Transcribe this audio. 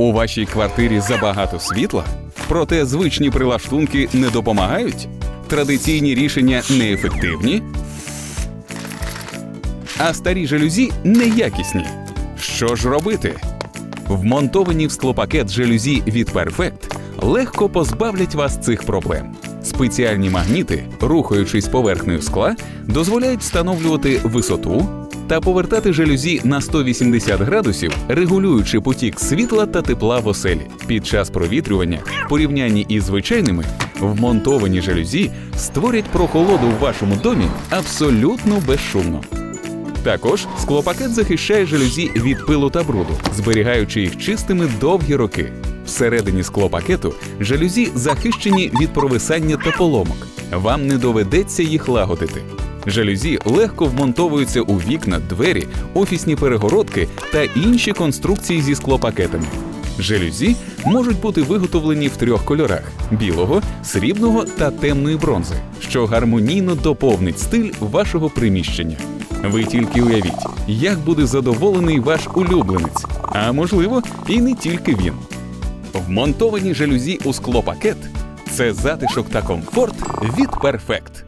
У вашій квартирі забагато світла, проте звичні прилаштунки не допомагають. Традиційні рішення неефективні, а старі жалюзі неякісні. Що ж робити? Вмонтовані в склопакет жалюзі від Perfect легко позбавлять вас цих проблем. Спеціальні магніти, рухаючись поверхнею скла, дозволяють встановлювати висоту та повертати жалюзі на 180 градусів, регулюючи потік світла та тепла в оселі. Під час провітрювання, в порівнянні із звичайними, вмонтовані жалюзі створять прохолоду в вашому домі абсолютно безшумно. Також склопакет захищає жалюзі від пилу та бруду, зберігаючи їх чистими довгі роки. Всередині склопакету жалюзі захищені від провисання та поломок. Вам не доведеться їх лагодити. Жалюзі легко вмонтовуються у вікна, двері, офісні перегородки та інші конструкції зі склопакетами. Жалюзі можуть бути виготовлені в трьох кольорах: білого, срібного та темної бронзи, що гармонійно доповнить стиль вашого приміщення. Ви тільки уявіть, як буде задоволений ваш улюбленець, а можливо, і не тільки він. Вмонтовані жалюзі у склопакет це затишок та комфорт від Perfect.